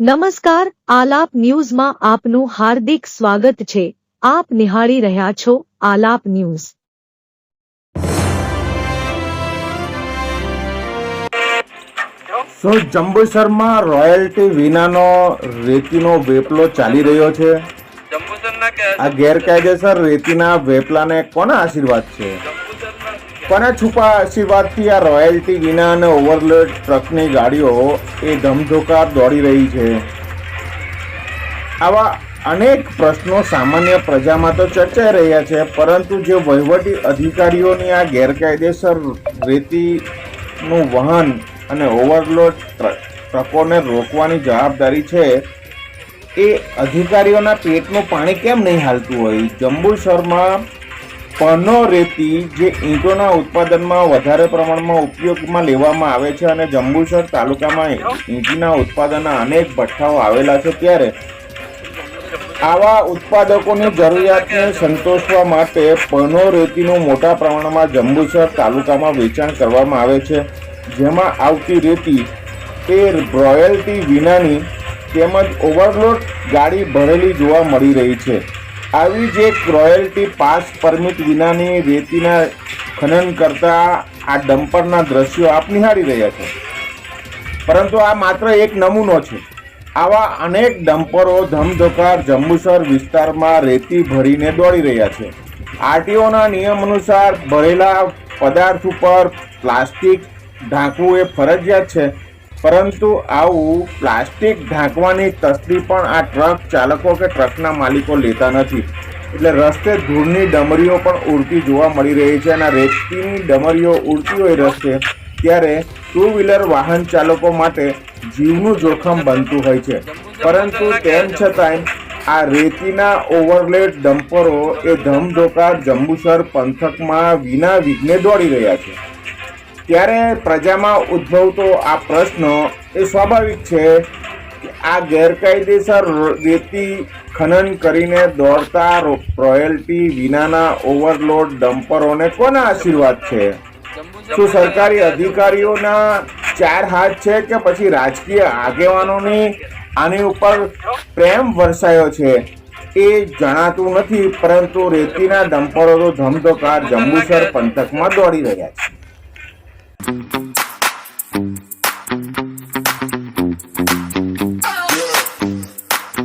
નમસ્કાર આલાપ ન્યૂઝમાં આપનું હાર્દિક સ્વાગત છે. આપ નિહાળી રહ્યા છો આલાપ ન્યૂઝ. સો જંબુસરમાં રોયલ્ટી વિનાનો રેતીનો વેપલો ચાલી રહ્યો છે. આ ગેરકાયદેસર રેતીના વેપલાને કોના આશીર્વાદ છે? કોના છુપા આશીર્વાદથી આ રોયલ્ટી વિના અને ઓવરલોડ ટ્રકની ગાડીઓ એ ધમધોકાર દોડી રહી છે. આવા અનેક પ્રશ્નો સામાન્ય પ્રજામાં તો ચર્ચાઈ રહ્યા છે, પરંતુ જે વહીવટી અધિકારીઓની આ ગેરકાયદેસર રેતીનું વહન અને ઓવરલોડ ટ્રકોને રોકવાની જવાબદારી છે, એ અધિકારીઓના પેટનું પાણી કેમ નહીં હાલતું હોય? જંબુસરમાં પનો રેતી જે ઈંટોના ઉત્પાદનમાં વધારે પ્રમાણમાં ઉપયોગમાં લેવામાં આવે છે અને જંબુસર તાલુકામાં ઈંટના ઉત્પાદનના અનેક ભઠ્ઠાઓ આવેલા છે ત્યારે આવા ઉત્પાદકોની જરૂરિયાતને સંતોષવા માટે પનો રેતીનું મોટા પ્રમાણમાં જંબુસર તાલુકામાં વેચાણ કરવામાં આવે છે. જેમાં આવતી રેતી એ રોયલ્ટી વિનાની તેમજ ઓવરલોડ ગાડી ભરેલી જોવા મળી રહી છે. આવી જ એક રોયલ્ટી પાસ પરમિટ વિનાની રેતીના ખનન કરતા આ ડમ્પરના દ્રશ્યો આપ નિહાળી રહ્યા છો. પરંતુ આ માત્ર એક નમૂનો છે. આવા અનેક ડમ્પરો ધમધોકાર જંબુસર વિસ્તારમાં રેતી ભરીને દોડી રહ્યા છે. આરટીઓના નિયમ અનુસાર ભરેલા પદાર્થ ઉપર પ્લાસ્ટિક ઢાંકવું એ ફરજિયાત છે. પરંતુ આવું પ્લાસ્ટિક ઢાંકવાની તસ્દી પણ આ ટ્રક ચાલકો કે ટ્રકના માલિકો લેતા નથી. એટલે રસ્તે ધૂળની ડમરીઓ પણ ઉડતી જોવા મળી રહી છે અને રેતીની ડમરીઓ ઉડતી હોય રસ્તે, ત્યારે ટુ વ્હીલર વાહન ચાલકો માટે જીવનું જોખમ બનતું હોય છે. પરંતુ તેમ છતાંય, આ રેતીના ઓવરલેડ ડમ્પરો એ ધમધોકા જંબુસર પંથકમાં વિના વિઘ્ને દોડી રહ્યા છે. ત્યારે પ્રજામાં ઉદ્ભવતો આ પ્રશ્ન એ સ્વાભાવિક છે કે આ ગેરકાયદેસર રેતી ખનન કરીને દોડતા રોયલ્ટી વિનાના ઓવરલોડ ડમ્પરોને કોના આશીર્વાદ છે? શું સરકારી અધિકારીઓના ચાર હાથ છે કે પછી રાજકીય આગેવાનોની આની ઉપર પ્રેમ વરસાયો છે? એ જણાતું નથી, પરંતુ રેતીના ડમ્પરો તો ધમધોકાર જંબુસર પંથકમાં દોડી રહ્યા છે. Thank you.